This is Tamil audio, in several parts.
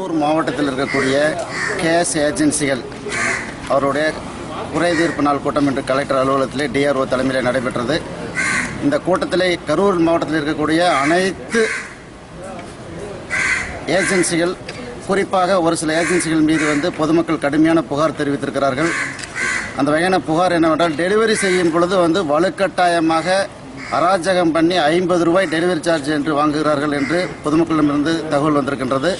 ஊர் மாவட்டத்தில் இருக்கக்கூடிய கேஸ் ஏஜென்சிகள் அவருடைய குறை தீர்ப்பு நாள் கூட்டம் இன்று கலெக்டர் அலுவலகத்திலே டிஆர்ஓ தலைமையில் நடைபெற்றது. இந்த கூட்டத்திலே கரூர் மாவட்டத்தில் இருக்கக்கூடிய அனைத்து ஏஜென்சிகள் குறிப்பாக ஒரு சில ஏஜென்சிகள் மீது வந்து பொதுமக்கள் கடுமையான புகார் தெரிவித்திருக்கிறார்கள். அந்த வகையான புகார் என்னவென்றால் டெலிவரி செய்யும் பொழுது வந்து வலுக்கட்டாயமாக அராஜகம் பண்ணி ஐம்பது ரூபாய் டெலிவரி சார்ஜ் என்று வாங்குகிறார்கள் என்று பொதுமக்களிடமிருந்து தகவல் வந்திருக்கின்றது.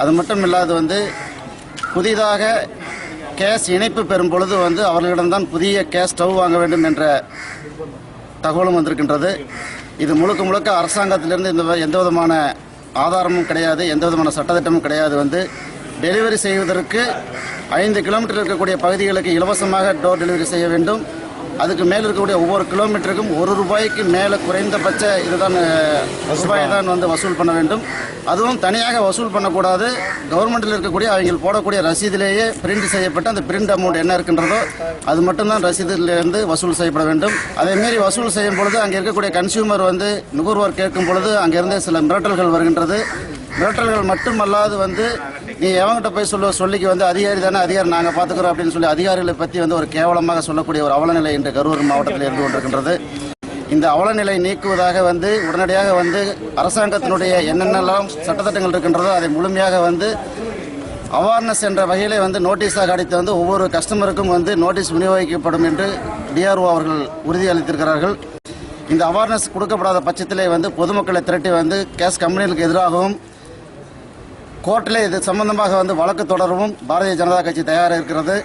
அது மட்டும் இல்லாது வந்து புதிதாக கேஸ் இணைப்பு பெறும் பொழுது வந்து அவர்களிடம்தான் புதிய கேஸ் ஸ்டவ் வாங்க வேண்டும் என்ற தகவலும் வந்திருக்கின்றது. இது முழுக்க முழுக்க அரசாங்கத்திலிருந்து இந்த எந்த விதமான ஆதாரமும் கிடையாது எந்த விதமான சட்டத்திட்டமும் கிடையாது. வந்து டெலிவரி செய்வதற்கு ஐந்து கிலோமீட்டர் இருக்கக்கூடிய பகுதிகளுக்கு இலவசமாக டோர் டெலிவரி செய்ய வேண்டும். அதுக்கு மேல் இருக்கக்கூடிய ஒவ்வொரு கிலோமீட்டருக்கும் ஒரு ரூபாய்க்கு மேலே குறைந்தபட்ச இதுதான் ரூபாய் தான் வந்து வசூல் பண்ண வேண்டும். அதுவும் தனியாக வசூல் பண்ணக்கூடாது. கவர்மெண்ட்டில் இருக்கக்கூடிய அவங்க போடக்கூடிய ரசீதிலேயே பிரிண்ட் செய்யப்பட்ட அந்த பிரிண்ட் அமௌண்ட் என்ன இருக்கின்றதோ அது மட்டும்தான் ரசீதிலிருந்து வசூல் செய்யப்பட வேண்டும். அதே மாரி வசூல் செய்யும் பொழுது அங்கே இருக்கக்கூடிய கன்சியூமர் வந்து நுகர்வோர் கேட்கும் பொழுது அங்கிருந்து சில மிரட்டல்கள் வருகின்றது. மிரட்டல்கள் மட்டுமல்லாது வந்து நீ எவங்கிட்ட போய் சொல்ல சொல்லிக்கு வந்து அதிகாரி தானே அதிகாரி நாங்கள் பார்த்துக்குறோம் அப்படின்னு சொல்லி அதிகாரிகளை பற்றி வந்து ஒரு கேவலமாக சொல்லக்கூடிய ஒரு அவலநிலை இன்று கரூர் மாவட்டத்தில் இருந்து கொண்டிருக்கின்றது. இந்த அவலநிலை நீக்குவதாக வந்து உடனடியாக வந்து அரசாங்கத்தினுடைய என்னென்னலாம் சட்டத்திட்டங்கள் இருக்கின்றதோ அதை முழுமையாக வந்து அவேர்னஸ் என்ற வகையிலே வந்து நோட்டீஸாக அடித்து வந்து ஒவ்வொரு கஸ்டமருக்கும் வந்து நோட்டீஸ் விநியோகிக்கப்படும் என்று டிஆர்ஓ அவர்கள் உறுதியளித்திருக்கிறார்கள் இந்த அவேர்னஸ் கொடுக்கப்படாத பட்சத்திலே வந்து பொதுமக்களை திரட்டி வந்து கேஸ் கம்பெனிகளுக்கு எதிராகவும் கோர்ட்டில் இது சம்பந்தமாக வந்து வழக்கு தொடரவும் பாரதிய ஜனதா கட்சி தயாராக இருக்கிறது.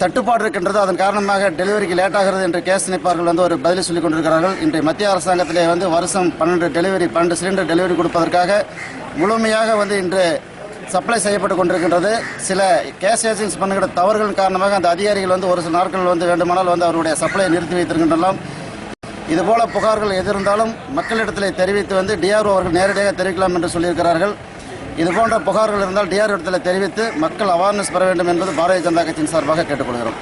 தட்டுப்பாடு இருக்கின்றது. அதன் காரணமாக டெலிவரிக்கு லேட் ஆகிறது என்று கேஸ் நிற்பார்கள் வந்து ஒரு பதில் சொல்லிக் கொண்டிருக்கிறார்கள். இன்றைய மத்திய அரசாங்கத்திலே வந்து வருஷம் பன்னெண்டு டெலிவரி பன்னெண்டு சிலிண்டர் டெலிவரி கொடுப்பதற்காக முழுமையாக வந்து இன்று சப்ளை செய்யப்பட்டு கொண்டிருக்கின்றது. சில கேஸ் ஏஜென்சி பண்ணுகிற தவறுகள் காரணமாக அந்த அதிகாரிகள் வந்து ஒரு சில நாட்கள் வந்து வேண்டுமானால் வந்து அவருடைய சப்ளையை நிறுத்தி வைத்திருக்கின்றனர் இதுபோல புகார்கள் எது இருந்தாலும் மக்களிடத்தில் தெரிவித்து வந்து டிஆர்ஓ அவர்கள் நேரடியாக தெரிவிக்கலாம் என்று சொல்லியிருக்கிறார்கள். இது போன்ற புகார்கள் இருந்தால் டிஆர்ஓ இடத்தில் தெரிவித்து மக்கள் அவேர்னஸ் பெற வேண்டும் என்பது பாரதிய ஜனதா கட்சியின் சார்பாக கேட்டுக்கொள்கிறோம்.